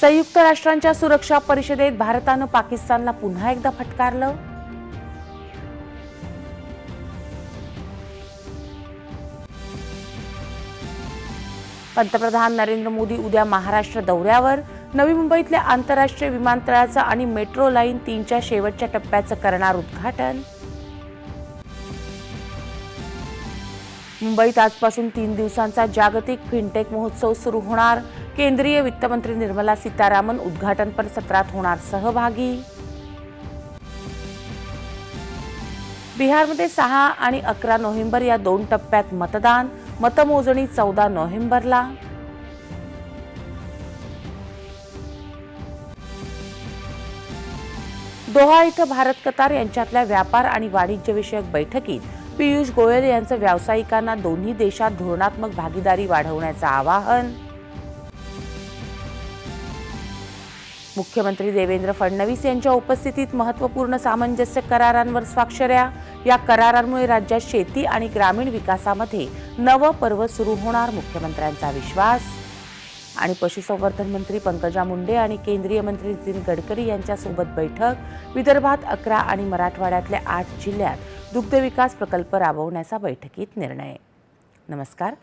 संयुक्त राष्ट्रांच्या सुरक्षा परिषदेत भारतानं पाकिस्तानला पुन्हा एकदा फटकारलं? पंतप्रधान नरेंद्र मोदी उद्या महाराष्ट्र दौऱ्यावर. नवी मुंबईतल्या आंतरराष्ट्रीय विमानतळाचं आणि मेट्रो लाईन तीनच्या शेवटच्या टप्प्याचं करणार उद्घाटन. मुंबईत आजपासून तीन दिवसांचा जागतिक फिनटेक महोत्सव सुरू होणार. केंद्रीय वित्तमंत्री निर्मला सीतारामन उद्घाटनपर सत्रात होणार. सहभागी. बिहारमध्ये सहा आणि अकरा नोव्हेंबर या दोन टप्प्यात मतदान. मतमोजणी चौदा नोव्हेंबरला. दोहा इथं भारत कतार यांच्यातल्या व्यापार आणि वाणिज्यविषयक बैठकीत पियुष गोयल यांचं व्यावसायिकांना दोन्ही देशात धोरणात्मक भागीदारी वाढवण्याचं आवाहन. मुख्यमंत्री देवेंद्र फडणवीस यांच्या उपस्थितीत महत्त्वपूर्ण सामंजस्य करारांवर स्वाक्षऱ्या या करारांमुळे राज्यात शेती आणि ग्रामीण विकासामध्ये नवं पर्व सुरू होणार मुख्यमंत्र्यांचा विश्वास. आणि पशुसंवर्धन मंत्री पंकजा मुंडे आणि केंद्रीय मंत्री नितीन गडकरी यांच्यासोबत बैठक. विदर्भात अकरा आणि मराठवाड्यातल्या आठ जिल्ह्यात दुग्धविकास प्रकल्प राबवण्याचा बैठकीत निर्णय. नमस्कार.